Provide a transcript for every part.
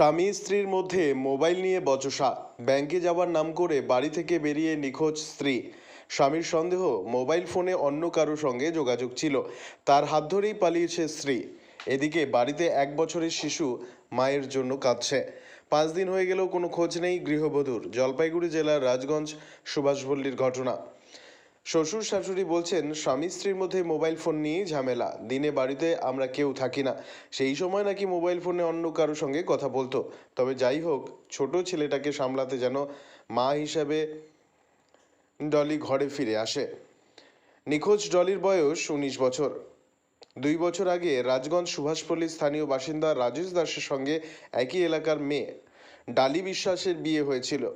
স্বামী স্ত্রীর মধ্যে মোবাইল নিয়ে বচসা। ব্যাংকে যাওয়ার নাম করে বাড়ি থেকে বেরিয়ে নিখোঁজ স্ত্রী। স্বামীর সন্দেহ, মোবাইল ফোনে অন্য কারও সঙ্গে যোগাযোগ ছিল। তার হাত ধরেই পালিয়েছে স্ত্রী। এদিকে বাড়িতে এক বছরের শিশু মায়ের জন্য কাঁদছে। পাঁচ দিন হয়ে গেলেও কোনো খোঁজ নেই গৃহবধূর। জলপাইগুড়ি জেলার রাজগঞ্জ সুভাষপল্লীর ঘটনা। শ্বশুর শাশুড়ি বলছেন, স্বামী স্ত্রীর মধ্যে মোবাইল ফোন নিয়ে ঝামেলা। দিনে বাড়িতে আমরা কেউ থাকি না। সেই সময় নাকি মোবাইল ফোনে অন্য কারোর সঙ্গে কথা বলতো। তবে যাই হোক, ছোট ছেলেটাকে সামলাতে যেন মা হিসাবে ডলি ঘরে ফিরে আসে। নিখোঁজ ডলির বয়স উনিশ বছর। দুই বছর আগে রাজগঞ্জ সুভাষপল্লীর স্থানীয় বাসিন্দা রাজেশ দাসের সঙ্গে একই এলাকার মেয়ে, ডালি বিশ্বাসের বিয়ে হয়েছিল।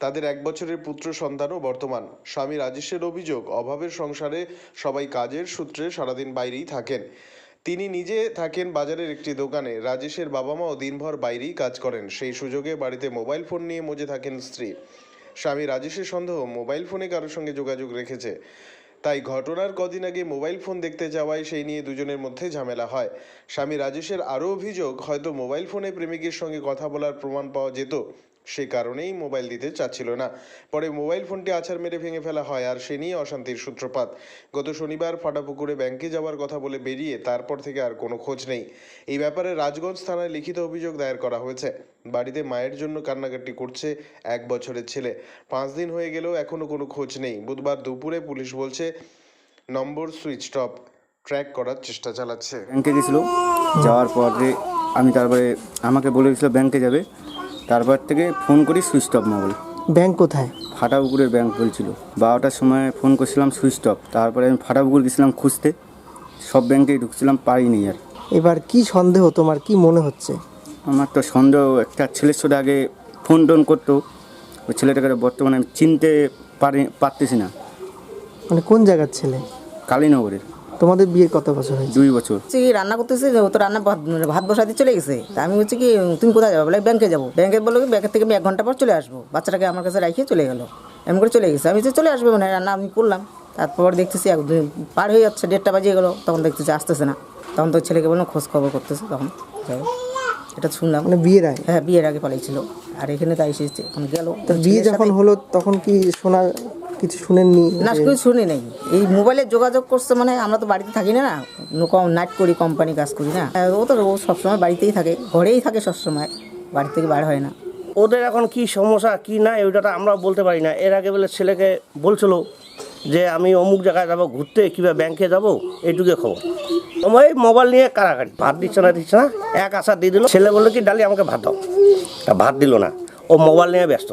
তাদের এক বছরের পুত্র সন্তানও বর্তমান স্বামী রাজেশের অভিযোগ, অভাবের সংসারে সবাই কাজের সূত্রে সারাদিন বাইরেই থাকেন। তিনি নিজে থাকেন বাজারের একটি দোকানে। রাজেশের বাবা মাও দিনভর বাইরেই কাজ করেন। সেই সুযোগে বাড়িতে মোবাইল ফোন নিয়ে মজে থাকেন স্ত্রী। স্বামী রাজেশের সন্দেহ, মোবাইল ফোনে কারোর সঙ্গে যোগাযোগ রেখেছে। তাই ঘটনার কদিন আগে মোবাইল ফোন দেখতে যাওয়ায় সেই নিয়ে দুজনের মধ্যে ঝামেলা হয়। স্বামী রাজেশের আরও অভিযোগ, হয়তো মোবাইল ফোনে প্রেমিকের সঙ্গে কথা বলার প্রমাণ পাওয়া যেত। সে কারণেই মোবাইল দিতে চাচ্ছিল না। পরে মোবাইল ফোনটি আছাড় মেরে ভেঙে ফেলা হয় আর সে নিয়ে অশান্তির সূত্রপাত। গত শনিবার ফাটাপুকুরে ব্যাংকে যাওয়ার কথা বলে বেরিয়ে তারপর থেকে আর কোনো খোঁজ নেই। এই ব্যাপারে রাজগঞ্জ থানায় লিখিত অভিযোগ দায়ের করা হয়েছে। বাড়িতে মায়ের জন্য কান্নাকাটি করছে এক বছরের ছেলে। পাঁচ দিন হয়ে গেলেও এখনও কোনো খোঁজ নেই। বুধবার দুপুরে পুলিশ বলছে, নম্বর সুইচ অফ ট্র্যাক করার চেষ্টা চালাচ্ছে। ব্যাংকে গেছিল। যাওয়ার পরে আমি তারপরে আমাকে বলে গেছিল ব্যাংকে যাবে। তারপর থেকে ফোন করি সুইচ অফ মোবাইল। ব্যাংক কোথায়? ফাটাপুকুরের ব্যাংক বলছিল। বারোটার সময় ফোন করছিলাম সুইচ অফ। তারপরে আমি ফাটাপুকুর গেছিলাম খুঁজতে। সব ব্যাংকেই ঢুকছিলাম পারিনি আর। এবার কি সন্দেহ তোমার? কি মনে হচ্ছে? আমার তো সন্দেহ একটা ছেলের সাথে আগে ফোন টোন করতো। ওই ছেলেটাকে বর্তমানে আমি চিনতে পারি পারতেছি না। মানে কোন জায়গার ছেলে? কালীনগরের। তোমাদের বিয়ের কত বছর হয়েছে? দুই বছর। হচ্ছে কি রান্না করতেছে যে ও তো রান্না ভাত ভাত বসাতে চলে গেছে। তা আমি হচ্ছে কি তুমি কোথায় যাব? বলে ব্যাংকে যাব। ব্যাংকে বলল কি ব্যাংকের থেকে আমি এক ঘণ্টা পর চলে আসব। বাচ্চাটাকে আমার কাছে রাখিয়ে চলে গেলো। এমন করে চলে গেছে। আমি যে চলে আসব মানে রান্না আমি করলাম। তারপর দেখতেছি এক দুই- পার হয়ে যাচ্ছে দেড়টা বাজিয়ে গেলো। তখন দেখতেছি আসতেছে না। তখন তো ছেলেকে বললাম খোঁজ খবর করতেছে তখন। যাই এটা শুনলাম। মানে বিয়ের আগে? হ্যাঁ বিয়ের আগে পালিয়েছিল। আর এখানে তাই এসেছে এখন গেল। তো বিয়ে যখন হলো তখন কি শোনা কিছু শুনেননি। না কিছু শুনি নাই। এই মোবাইলে যোগাযোগ করছে মানে আমরা তো বাড়িতে থাকি না না কম নাইট করি কোম্পানি কাজ করি না। ও তো ও সবসময় বাড়িতেই থাকে ঘরেই থাকে সবসময় বাড়ি থেকে বার হয় না। ওদের এখন কি সমস্যা কি না ওইটা তো আমরা বলতে পারি না। এর আগে বলে ছেলেকে বলছিল যে আমি অমুক জায়গায় যাব ঘুরতে কিংবা ব্যাংকে যাব এইটুকু খবর। ওই মোবাইল নিয়ে কারাকারি ভাত দিচ্ছে না দিচ্ছে না এক আশা দিয়ে দিল। ছেলে বলল কি ডালি আমাকে ভাত দাও। তা ভাত দিল না। ও মোবাইল নিয়ে ব্যস্ত।